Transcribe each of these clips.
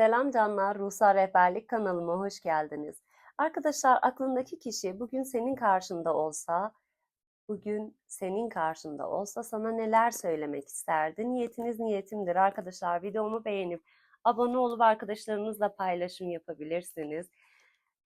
Selam canlar, Ruhsal Rehberlik kanalıma hoş geldiniz. Arkadaşlar aklındaki kişi bugün senin karşında olsa, bugün senin karşında olsa sana neler söylemek isterdi? Niyetiniz niyetimdir arkadaşlar. Videomu beğenip abone olup arkadaşlarınızla paylaşım yapabilirsiniz.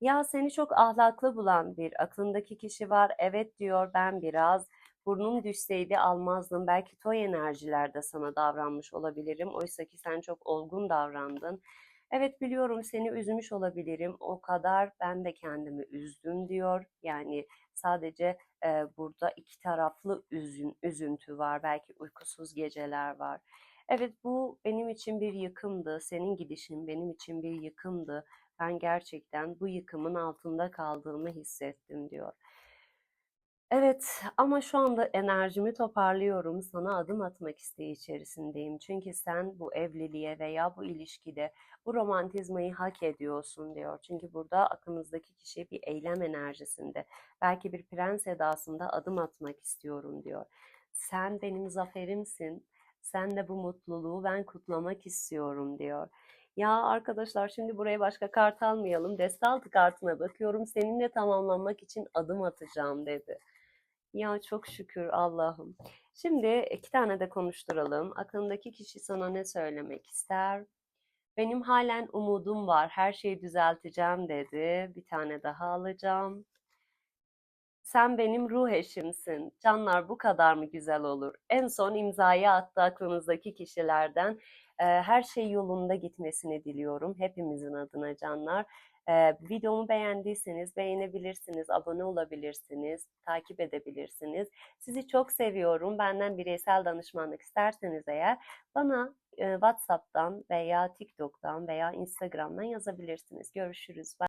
Ya seni çok ahlaklı bulan bir aklındaki kişi var. Evet diyor ben biraz burnum düşseydi almazdım. Belki toy enerjilerde sana davranmış olabilirim. Oysa ki sen çok olgun davrandın. Evet biliyorum seni üzmüş olabilirim. O kadar ben de kendimi üzdüm diyor. Yani sadece e, burada iki taraflı üzün, üzüntü var. Belki uykusuz geceler var. Evet bu benim için bir yıkımdı. Senin gidişin benim için bir yıkımdı. Ben gerçekten bu yıkımın altında kaldığımı hissettim diyor. Evet ama şu anda enerjimi toparlıyorum. Sana adım atmak isteği içerisindeyim. Çünkü sen bu evliliğe veya bu ilişkide bu romantizmayı hak ediyorsun diyor. Çünkü burada aklınızdaki kişi bir eylem enerjisinde. Belki bir prens edasında adım atmak istiyorum diyor. Sen benim zaferimsin. Sen de bu mutluluğu ben kutlamak istiyorum diyor. Ya arkadaşlar şimdi buraya başka kart almayalım. Deste altı kartına bakıyorum. Seninle tamamlanmak için adım atacağım dedi. Ya çok şükür Allah'ım. Şimdi iki tane de konuşturalım. Aklındaki kişi sana ne söylemek ister? Benim halen umudum var. Her şeyi düzelteceğim dedi. Bir tane daha alacağım. Sen benim ruh eşimsin. Canlar bu kadar mı güzel olur? En son imzayı attı aklınızdaki kişilerden. Her şey yolunda gitmesini diliyorum. Hepimizin adına canlar. Videomu beğendiyseniz beğenebilirsiniz, abone olabilirsiniz, takip edebilirsiniz. Sizi çok seviyorum. Benden bireysel danışmanlık isterseniz eğer bana WhatsApp'tan veya TikTok'tan veya Instagram'dan yazabilirsiniz. Görüşürüz. Bye.